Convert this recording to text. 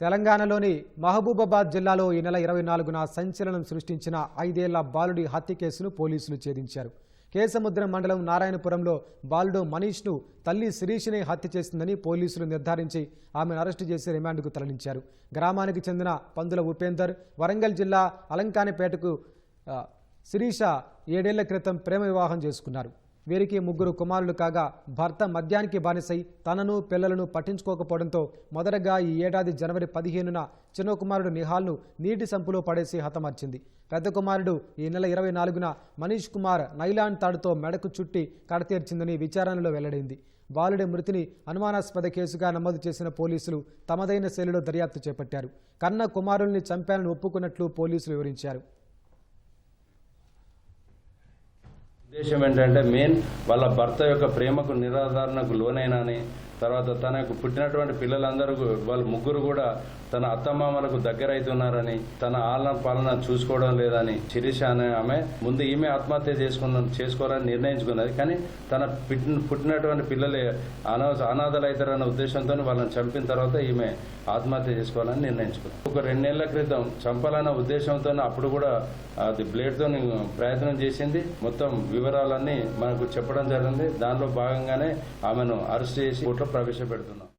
తెలంగాణలోని మహబూబాబాద్ జిల్లాలో ఈ నెల ఇరవై నాలుగున సంచలనం సృష్టించిన ఐదేళ్ళ బాలుడి హత్య కేసును పోలీసులు ఛేదించారు. కేసముద్రం మండలం నారాయణపురంలో బాలుడు మనీష్ను తల్లి శిరీష్నే హత్య చేసిందని పోలీసులు నిర్ధారించి ఆమెను అరెస్టు చేసి రిమాండ్కు తరలించారు. గ్రామానికి చెందిన పందుల ఉపేందర్ వరంగల్ జిల్లా అలంకానిపేటకు శిరీష ఏడేళ్ళ క్రితం ప్రేమ వివాహం చేసుకున్నారు. వీరికి ముగ్గురు కుమారులు కాగా భర్త మద్యానికి బానిసై తనను పిల్లలను పట్టించుకోకపోవడంతో మొదటగా ఈ ఏడాది జనవరి పదిహేనున చిన్న కుమారుడు నిహాల్ను నీటి సంపులో పడేసి హతమార్చింది. పెద్ద కుమారుడు ఈ నెల ఇరవై నాలుగున మనీష్ కుమార్ నైలాన్ తాడుతో మెడకు చుట్టి కడతీర్చిందని విచారణలో వెల్లడైంది. బాలుడి మృతిని అనుమానాస్పద కేసుగా నమోదు చేసిన పోలీసులు తమదైన శైలిలో దర్యాప్తు చేపట్టారు. కన్న కుమారుల్ని చంపాలని ఒప్పుకున్నట్లు పోలీసులు వివరించారు. ఉద్దేశం ఏంటంటే మెయిన్ వాళ్ళ భర్త యొక్క ప్రేమకు నిరాధారణకు లోనైనని తర్వాత తనకు పుట్టినటువంటి పిల్లలందరూ వాళ్ళు వాళ్ళ ముగ్గురు కూడా తన అత్తమామలకు దగ్గర అవుతున్నారని తన ఆలన పాలన చూసుకోవడం లేదని శిరీష అనే ఆమె ముందు ఈమె ఆత్మహత్య చేసుకున్న చేసుకోవాలని నిర్ణయించుకున్నది. కానీ తన పుట్టిన పుట్టినటువంటి పిల్లలే అనా అనాథలు అవుతారన్న ఉద్దేశంతో వాళ్ళని చంపిన తర్వాత ఈమె ఆత్మహత్య చేసుకోవాలని నిర్ణయించుకుంది. ఒక రెండేళ్ళ క్రితం చంపాలన్న ఉద్దేశంతో అప్పుడు కూడా అది బ్లేడ్తో ప్రయత్నం చేసింది. మొత్తం వివరాలన్నీ మనకు చెప్పడం జరిగింది. దానిలో భాగంగానే ఆమెను అరెస్ట్ చేసి కోర్టులో ప్రవేశపెడుతున్నాం.